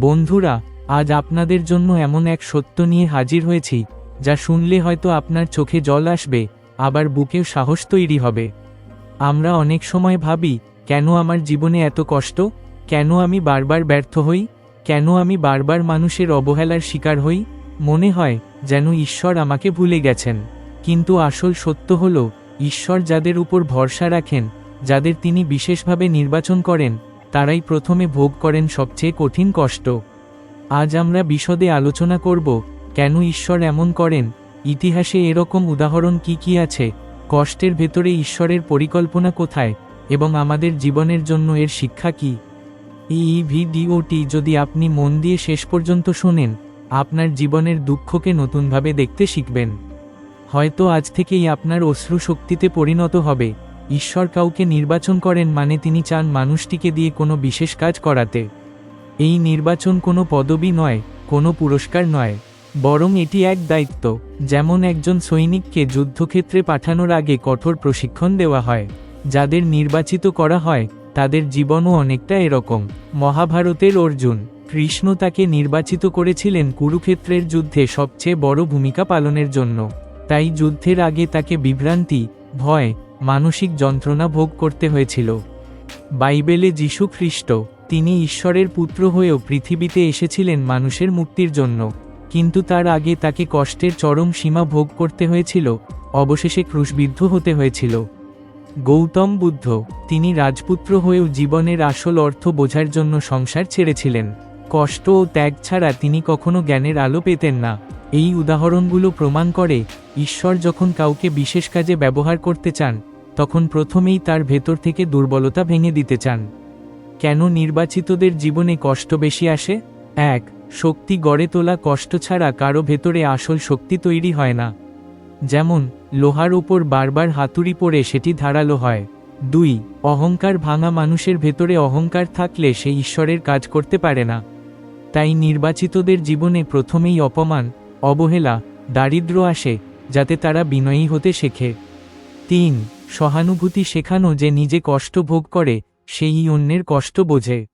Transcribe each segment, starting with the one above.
বন্ধুরা, আজ আপনাদের জন্য এমন এক সত্য নিয়ে হাজির হয়েছি, যা শুনলে হয়তো আপনার চোখে জল আসবে, আবার বুকেও সাহস তৈরি হবে। আমরা অনেক সময় ভাবি, কেন আমার জীবনে এত কষ্ট? কেন আমি বারবার ব্যর্থ হই? কেন আমি বারবার মানুষের অবহেলার শিকার হই? মনে হয়, যেন ঈশ্বর আমাকে ভুলে গেছেন। কিন্তু আসল সত্য হল, ঈশ্বর যাদের উপর ভরসা রাখেন, যাদের তিনি বিশেষভাবে নির্বাচন করেন তারাই প্রথমে ভোগ করেন সবচেয়ে কঠিন কষ্ট। আজ আমরা বিশদে আলোচনা করব, কেন ঈশ্বর এমন করেন? ইতিহাসে এরকম উদাহরণ কি কি আছে? কষ্টের ভেতরে ঈশ্বরের পরিকল্পনা কোথায়? এবং আমাদের জীবনের জন্য এর শিক্ষা কি? এই ভিডিওটি যদি আপনি মন দিয়ে শেষ পর্যন্ত শোনেন, আপনার জীবনের দুঃখকে নতুনভাবে দেখতে শিখবেন। হয়তো আজ থেকেই আপনার অশ্রু শক্তিতে পরিণত হবে। ঈশ্বর কাউকে নির্বাচন করেন মানে তিনি চান মানুষটিকে দিয়ে কোনো বিশেষ কাজ করাতে। এই নির্বাচন কোনো পদবি নয়, কোনো পুরস্কার নয়। বরং এটি এক দায়িত্ব, যেমন একজন সৈনিককে যুদ্ধক্ষেত্রে পাঠানোর আগে কঠোর প্রশিক্ষণ দেওয়া হয়। যাদের নির্বাচিত করা হয়, তাদের জীবনও অনেকটা এরকম। মহাভারতের অর্জুন, কৃষ্ণ তাকে নির্বাচিত করেছিলেন কুরুক্ষেত্রের যুদ্ধে সবচেয়ে বড় ভূমিকা পালনের জন্য। তাই যুদ্ধের আগে তাকে বিভ্রান্তি, ভয় মানসিক যন্ত্রণা ভোগ করতে হয়েছিল। বাইবেলে যীশু খ্রিস্ট, তিনি ঈশ্বরের পুত্র হয়েও পৃথিবীতে এসেছিলেন মানুষের মুক্তির জন্য, কিন্তু তার আগে তাকে কষ্টের চরম সীমা ভোগ করতে হয়েছিল, অবশেষে ক্রুশবিদ্ধ হতে হয়েছিল। গৌতম বুদ্ধ, তিনি রাজপুত্র হয়েও জীবনের আসল অর্থ বোঝার জন্য সংসার ছেড়েছিলেন। কষ্ট ও ত্যাগ ছাড়া তিনি কখনো জ্ঞানের আলো পেতেন না। এই উদাহরণগুলো প্রমাণ করে ঈশ্বর যখন কাউকে বিশেষ কাজে ব্যবহার করতে চান, তখন প্রথমেই তার ভেতর থেকে দুর্বলতা ভেঙে দিতে চান। কেন নির্বাচিতদের জীবনে কষ্ট বেশি আসে? এক, শক্তি গড়ে তোলা কষ্ট ছাড়া কারও ভেতরে আসল শক্তি তৈরি হয় না। যেমন, লোহার উপর বারবার হাতুড়ি পড়ে সেটি ধারালো হয়। দুই, অহংকার ভাঙা মানুষের ভেতরে অহংকার থাকলে সে ঈশ্বরের কাজ করতে পারে না। তাই নির্বাচিতদের জীবনে প্রথমেই অপমান, অবহেলা দারিদ্র আসে যাতে তারা বিনয়ী হতে শেখে। তিন, সহানুভূতি শেখানো যে নিজে কষ্ট ভোগ করে, সেই অন্যের কষ্ট বোঝে।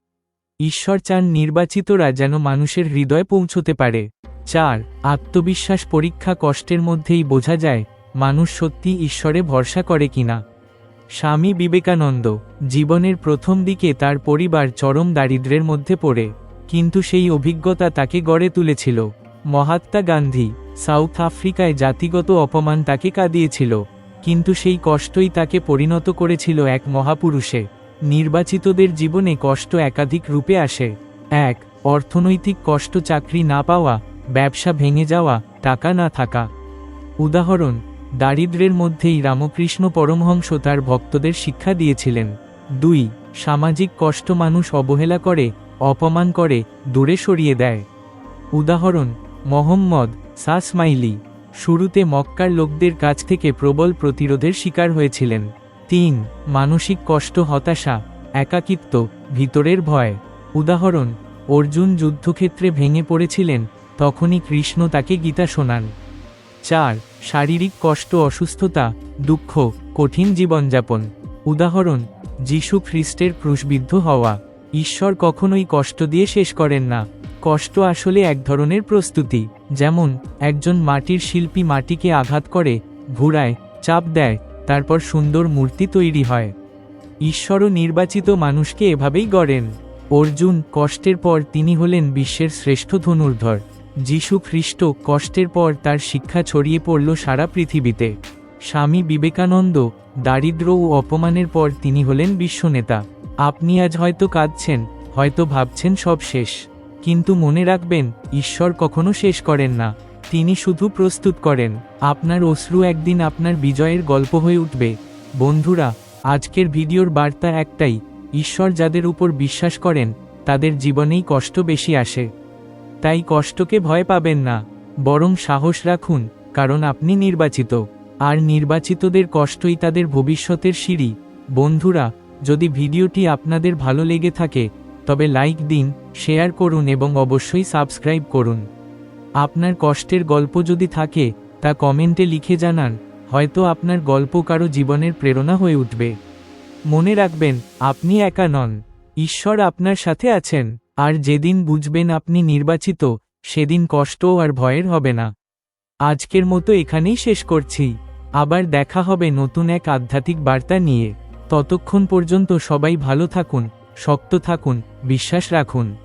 ঈশ্বর চান নির্বাচিতরা যেন মানুষের হৃদয় পৌঁছতে পারে। চার, আত্মবিশ্বাস পরীক্ষা কষ্টের মধ্যেই বোঝা যায়, মানুষ সত্যি ঈশ্বরে ভরসা করে কিনা। স্বামী বিবেকানন্দ, জীবনের প্রথম দিকে তার পরিবার চরম দারিদ্র্যের মধ্যে পড়ে, কিন্তু সেই অভিজ্ঞতা তাকে গড়ে তুলেছিল। মহাত্মা গান্ধী, সাউথ আফ্রিকায় জাতিগত অপমান তাকে কাঁদিয়েছিল, কিন্তু সেই কষ্টই তাকে পরিণত করেছিল এক মহাপুরুষে। নির্বাচিতদের জীবনে কষ্ট একাধিক রূপে আসে। এক, অর্থনৈতিক কষ্ট চাকরি না পাওয়া, ব্যবসা ভেঙে যাওয়া, টাকা না থাকা। উদাহরণ, দারিদ্র্যের মধ্যেই রামকৃষ্ণ পরমহংস তার ভক্তদের শিক্ষা দিয়েছিলেন। দুই, সামাজিক কষ্ট মানুষ অবহেলা করে, অপমান করে, দূরে সরিয়ে দেয়। উদাহরণ মোহাম্মদ সাসমাইলি শুরুতে মক্কার লোকদের কাছ থেকে প্রবল প্রতিরোধের শিকার হয়েছিলেন। তিন, মানসিক কষ্ট, হতাশা, একাকিত্ব, ভিতরের ভয়। উদাহরণ, অর্জুন যুদ্ধক্ষেত্রে ভেঙে পড়েছিলেন, তখনই কৃষ্ণ তাকে গীতা শোনান। চার, শারীরিক কষ্ট, অসুস্থতা, দুঃখ, কঠিন জীবনযাপন। উদাহরণ, যীশু খ্রিস্টের ক্রুশবিদ্ধ হওয়া। ঈশ্বর কখনোই কষ্ট দিয়ে শেষ করেন না। কষ্ট আসলে এক ধরনের প্রস্তুতি, যেমন, একজন মাটির শিল্পী মাটিকে আঘাত করে ঘুরায় চাপ দেয়, তারপর সুন্দর মূর্তি তৈরি হয়। ঈশ্বরও নির্বাচিত মানুষকে এভাবেই গড়েন। অর্জুন কষ্টের পর তিনি হলেন বিশ্বের শ্রেষ্ঠ ধনুর্ধর। যীশু খ্রিস্ট কষ্টের পর তার শিক্ষা ছড়িয়ে পড়ল সারা পৃথিবীতে। স্বামী বিবেকানন্দ দারিদ্র ও অপমানের পর তিনি হলেন বিশ্বনেতা। আপনি আজ হয়তো কাঁদছেন, হয়তো ভাবছেন সব শেষ। কিন্তু মনে রাখবেন, ঈশ্বর কখনো শেষ করেন না। তিনি শুধু প্রস্তুত করেন, আপনার অশ্রু একদিন আপনার বিজয়ের গল্প হয়ে উঠবে। বন্ধুরা, আজকের ভিডিওর বার্তা একটাই, ঈশ্বর যাদের উপর বিশ্বাস করেন, তাদের জীবনেই কষ্ট বেশি আসে। তাই কষ্টকে ভয় পাবেন না, বরং সাহস রাখুন, কারণ আপনি নির্বাচিত। আর নির্বাচিতদের কষ্টই তাদের ভবিষ্যতের সিঁড়ি। বন্ধুরা, যদি ভিডিওটি আপনাদের ভালো লেগে থাকে তবে লাইক দিন, শেয়ার করুন এবং অবশ্যই সাবস্ক্রাইব করুন। আপনার কষ্টের গল্প যদি থাকে, তা কমেন্টে লিখে জানান, হয়তো আপনার গল্প কারও জীবনের প্রেরণা হয়ে উঠবে। মনে রাখবেন, আপনি একা নন। ঈশ্বর আপনার সাথে আছেন, আর যেদিন বুঝবেন আপনি নির্বাচিত, সেদিন কষ্ট আর ভয়ের হবে না। আজকের মতো এখানেই শেষ করছি। আবার দেখা হবে নতুন এক আধ্যাত্মিক বার্তা নিয়ে। ততক্ষণ পর্যন্ত সবাই ভালো থাকুন। শক্ত থাকুন বিশ্বাস রাখুন।